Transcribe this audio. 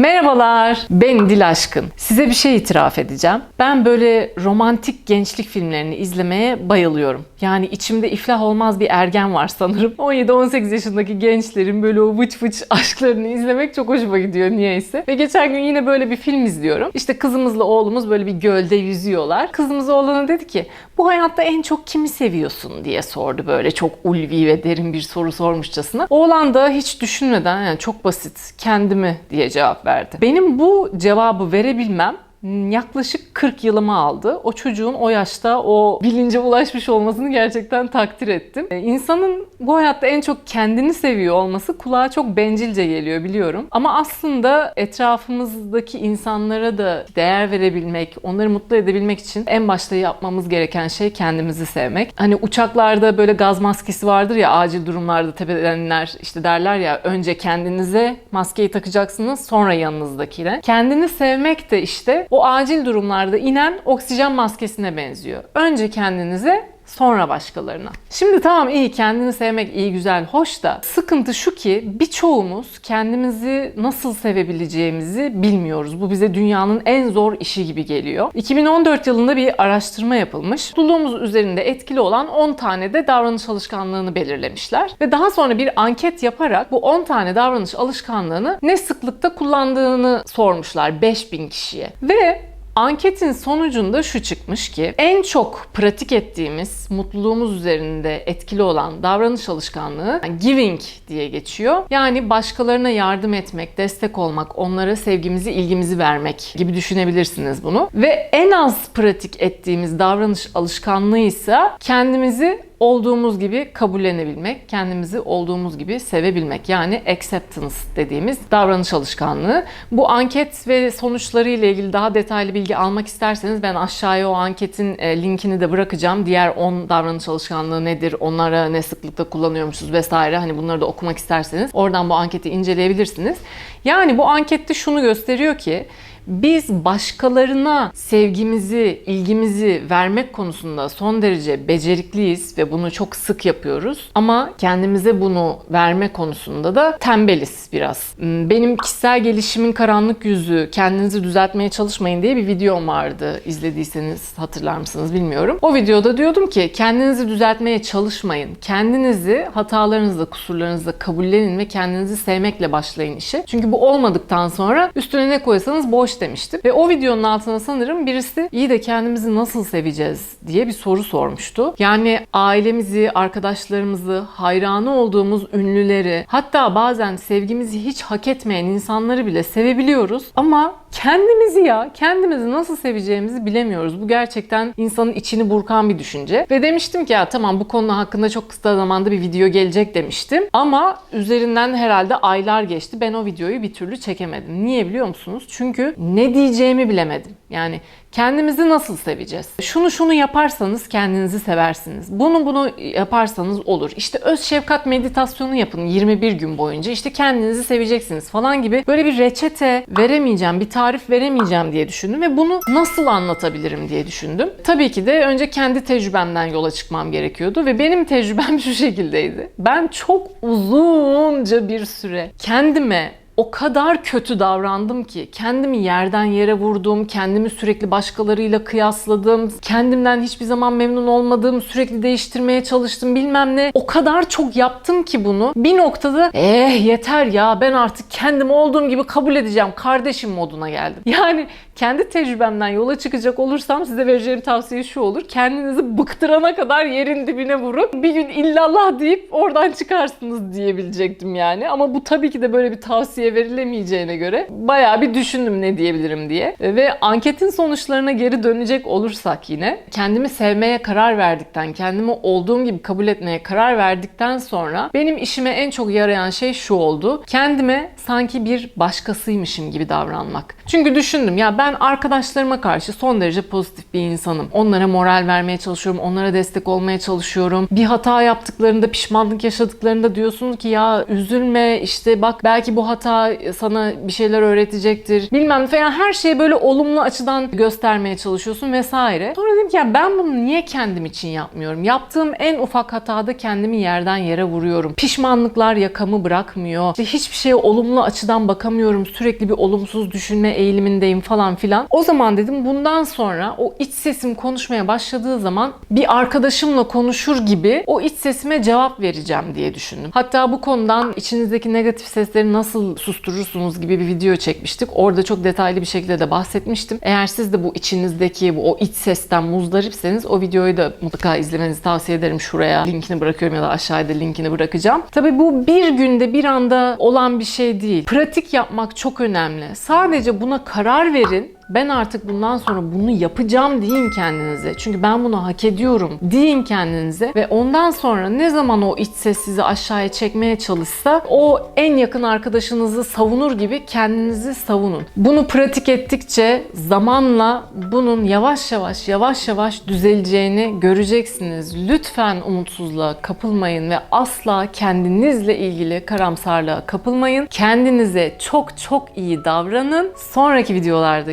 Merhabalar, ben Dil Aşkın. Size bir şey itiraf edeceğim. Ben böyle romantik gençlik filmlerini izlemeye bayılıyorum. Yani içimde iflah olmaz bir ergen var sanırım. 17-18 yaşındaki gençlerin böyle o vıç vıç aşklarını izlemek çok hoşuma gidiyor niyeyse. Ve geçen gün yine böyle bir film izliyorum. İşte kızımızla oğlumuz böyle bir gölde yüzüyorlar. Kızımız oğlana dedi ki bu hayatta en çok kimi seviyorsun diye sordu böyle çok ulvi ve derin bir soru sormuşçasına. Oğlan da hiç düşünmeden yani çok basit kendimi diye cevap verdi. Benim bu cevabı verebilmem yaklaşık 40 yılımı aldı. O çocuğun o yaşta o bilince ulaşmış olmasını gerçekten takdir ettim. Ee, İnsanın bu hayatta en çok kendini seviyor olması kulağa çok bencilce geliyor biliyorum. Ama aslında etrafımızdaki insanlara da değer verebilmek, onları mutlu edebilmek için en başta yapmamız gereken şey kendimizi sevmek. Hani uçaklarda böyle gaz maskesi vardır ya acil durumlarda tepelenler işte derler ya önce kendinize maskeyi takacaksınız sonra yanınızdakine. Kendini sevmek de işte o acil durumlarda inen oksijen maskesine benziyor. Önce kendinize sonra başkalarına. Şimdi tamam iyi kendini sevmek iyi güzel hoş da sıkıntı şu ki birçoğumuz kendimizi nasıl sevebileceğimizi bilmiyoruz. Bu bize dünyanın en zor işi gibi geliyor. 2014 yılında bir araştırma yapılmış. Mutluluğumuz üzerinde etkili olan 10 tane de davranış alışkanlığını belirlemişler. Ve daha sonra bir anket yaparak bu 10 tane davranış alışkanlığını ne sıklıkta kullandığını sormuşlar 5000 kişiye. Ve Anketin sonucunda şu çıkmış ki en çok pratik ettiğimiz mutluluğumuz üzerinde etkili olan davranış alışkanlığı yani giving diye geçiyor. Yani başkalarına yardım etmek, destek olmak, onlara sevgimizi, ilgimizi vermek gibi düşünebilirsiniz bunu. Ve en az pratik ettiğimiz davranış alışkanlığı ise kendimizi olduğumuz gibi kabullenebilmek, kendimizi olduğumuz gibi sevebilmek. Yani acceptance dediğimiz davranış alışkanlığı. Bu anket ve sonuçları ile ilgili daha detaylı bilgi almak isterseniz ben aşağıya o anketin e, linkini de bırakacağım. Diğer 10 davranış alışkanlığı nedir, onlara ne sıklıkla kullanıyormuşuz vesaire. Hani bunları da okumak isterseniz oradan bu anketi inceleyebilirsiniz. Yani bu ankette şunu gösteriyor ki biz başkalarına sevgimizi, ilgimizi vermek konusunda son derece becerikliyiz ve bunu çok sık yapıyoruz. Ama kendimize bunu verme konusunda da tembeliz biraz. Hmm, Benim kişisel gelişimin karanlık yüzü, kendinizi düzeltmeye çalışmayın diye bir videom vardı. İzlediyseniz hatırlar mısınız bilmiyorum. O videoda diyordum ki kendinizi düzeltmeye çalışmayın. Kendinizi hatalarınızla, kusurlarınızla kabullenin ve kendinizi sevmekle başlayın işe. Çünkü bu olmadıktan sonra üstüne ne koysanız boş demiştim. Ve o videonun altına sanırım birisi iyi de kendimizi nasıl seveceğiz diye bir soru sormuştu. Yani ailemizi, arkadaşlarımızı, hayranı olduğumuz ünlüleri, hatta bazen sevgimizi hiç hak etmeyen insanları bile sevebiliyoruz. Ama kendimizi ya, kendimizi nasıl seveceğimizi bilemiyoruz. Bu gerçekten insanın içini burkan bir düşünce. Ve demiştim ki ya tamam bu konu hakkında çok kısa zamanda bir video gelecek demiştim. Ama üzerinden herhalde aylar geçti. Ben o videoyu bir türlü çekemedim. Niye biliyor musunuz? Çünkü ne diyeceğimi bilemedim. Yani kendimizi nasıl seveceğiz? Şunu şunu yaparsanız kendinizi seversiniz. Bunu bunu yaparsanız olur. İşte öz şefkat meditasyonu yapın 21 gün boyunca. İşte kendinizi seveceksiniz falan gibi böyle bir reçete veremeyeceğim, bir tarif veremeyeceğim diye düşündüm ve bunu nasıl anlatabilirim diye düşündüm. Tabii ki de önce kendi tecrübemden yola çıkmam gerekiyordu ve benim tecrübem şu şekildeydi. Ben çok uzunca bir süre kendime o kadar kötü davrandım ki kendimi yerden yere vurdum, kendimi sürekli başkalarıyla kıyasladım, kendimden hiçbir zaman memnun olmadığım, sürekli değiştirmeye çalıştım bilmem ne. O kadar çok yaptım ki bunu. Bir noktada eh yeter ya ben artık kendim olduğum gibi kabul edeceğim kardeşim moduna geldim. Yani kendi tecrübemden yola çıkacak olursam size vereceğim tavsiye şu olur. Kendinizi bıktırana kadar yerin dibine vurun. Bir gün illallah deyip oradan çıkarsınız diyebilecektim yani. Ama bu tabii ki de böyle bir tavsiye verilemeyeceğine göre bayağı bir düşündüm ne diyebilirim diye. Ve anketin sonuçlarına geri dönecek olursak yine kendimi sevmeye karar verdikten, kendimi olduğum gibi kabul etmeye karar verdikten sonra benim işime en çok yarayan şey şu oldu. Kendime sanki bir başkasıymışım gibi davranmak. Çünkü düşündüm ya ben arkadaşlarıma karşı son derece pozitif bir insanım. Onlara moral vermeye çalışıyorum, onlara destek olmaya çalışıyorum. Bir hata yaptıklarında, pişmanlık yaşadıklarında diyorsunuz ki ya üzülme işte bak belki bu hata hata sana bir şeyler öğretecektir. Bilmem falan her şeyi böyle olumlu açıdan göstermeye çalışıyorsun vesaire. Sonra dedim ki ya ben bunu niye kendim için yapmıyorum? Yaptığım en ufak hatada kendimi yerden yere vuruyorum. Pişmanlıklar yakamı bırakmıyor. İşte hiçbir şeye olumlu açıdan bakamıyorum. Sürekli bir olumsuz düşünme eğilimindeyim falan filan. O zaman dedim bundan sonra o iç sesim konuşmaya başladığı zaman bir arkadaşımla konuşur gibi o iç sesime cevap vereceğim diye düşündüm. Hatta bu konudan içinizdeki negatif sesleri nasıl susturursunuz gibi bir video çekmiştik. Orada çok detaylı bir şekilde de bahsetmiştim. Eğer siz de bu içinizdeki bu o iç sesten muzdaripseniz o videoyu da mutlaka izlemenizi tavsiye ederim. Şuraya linkini bırakıyorum ya da aşağıda linkini bırakacağım. Tabii bu bir günde bir anda olan bir şey değil. Pratik yapmak çok önemli. Sadece buna karar verin ben artık bundan sonra bunu yapacağım deyin kendinize. Çünkü ben bunu hak ediyorum deyin kendinize ve ondan sonra ne zaman o iç ses sizi aşağıya çekmeye çalışsa o en yakın arkadaşınızı savunur gibi kendinizi savunun. Bunu pratik ettikçe zamanla bunun yavaş yavaş yavaş yavaş düzeleceğini göreceksiniz. Lütfen umutsuzluğa kapılmayın ve asla kendinizle ilgili karamsarlığa kapılmayın. Kendinize çok çok iyi davranın. Sonraki videolarda